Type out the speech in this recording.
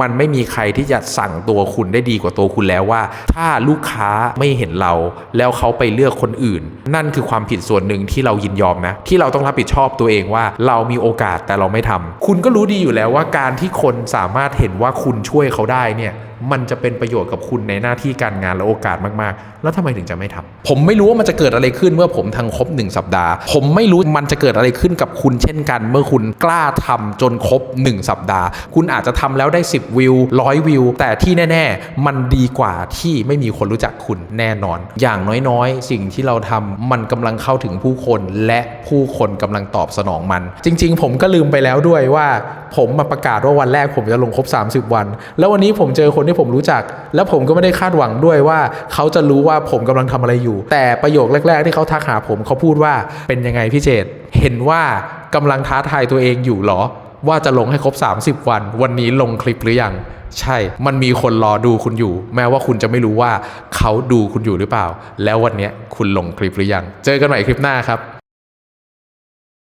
มันไม่มีใครที่จะสั่งตัวคุณได้ดีกว่าตัวคุณแล้วว่า ถ้าลูกค้าไม่เห็นเรา แล้วเขาไปเลือกคนอื่น นั่นคือความผิดส่วนหนึ่งที่เรายินยอมนะ ที่เราต้องรับผิดชอบตัวเองว่า เรามีโอกาสแต่เราไม่ทำคุณก็รู้ดีอยู่แล้วว่าการที่คนสามารถเห็นว่าคุณช่วยเขาได้เนี่ยมันจะเป็นประโยชน์กับคุณในหน้าที่การงานและโอกาสมากๆ แล้วทำไมถึงจะไม่ทำผมไม่รู้ว่ามันจะเกิดอะไรขึ้นเมื่อผมทางครบหนึ่งสัปดาห์ ผมไม่รู้มันจะเกิดอะไรขึ้นกับคุณเช่นกัน เมื่อคุณกล้าทำจนครบ 1 สัปดาห์ คุณอาจจะทำแล้วได้ 10วิวร้อยวิว แต่ที่แน่ ๆ มันดีกว่าที่ไม่มีคนรู้จักคุณแน่นอน อย่างน้อยๆ สิ่งที่เราทำมันกำลังเข้าถึงผู้คน และผู้คนกำลังตอบสนองมัน จริง ๆ ผมก็ลืมไปแล้วด้วยว่า ผมมาประกาศว่าวันแรกผมจะลงครบ 30 วัน แล้ววันนี้ผมเจอคนที่ผมรู้จัก แล้วผมก็ไม่ได้คาดหวังด้วยว่า เขาจะรู้ว่าผมกำลังทำอะไรอยู่ แต่ประโยคแรก ๆ ที่เขาทักหาผมเขาพูดว่าเป็นยังไงพี่เจตเห็นว่ากำลังท้าทายตัวเองอยู่หรอ ว่าจะลงให้ครบ 30 วัน วันนี้ลงคลิปหรือยัง ใช่ มันมีคนรอดูคุณอยู่ แม้ว่าคุณจะไม่รู้ว่าเขาดูคุณอยู่หรือเปล่า แล้ววันนี้คุณลงคลิปหรือยัง เจอกันใหม่คลิปหน้าครับ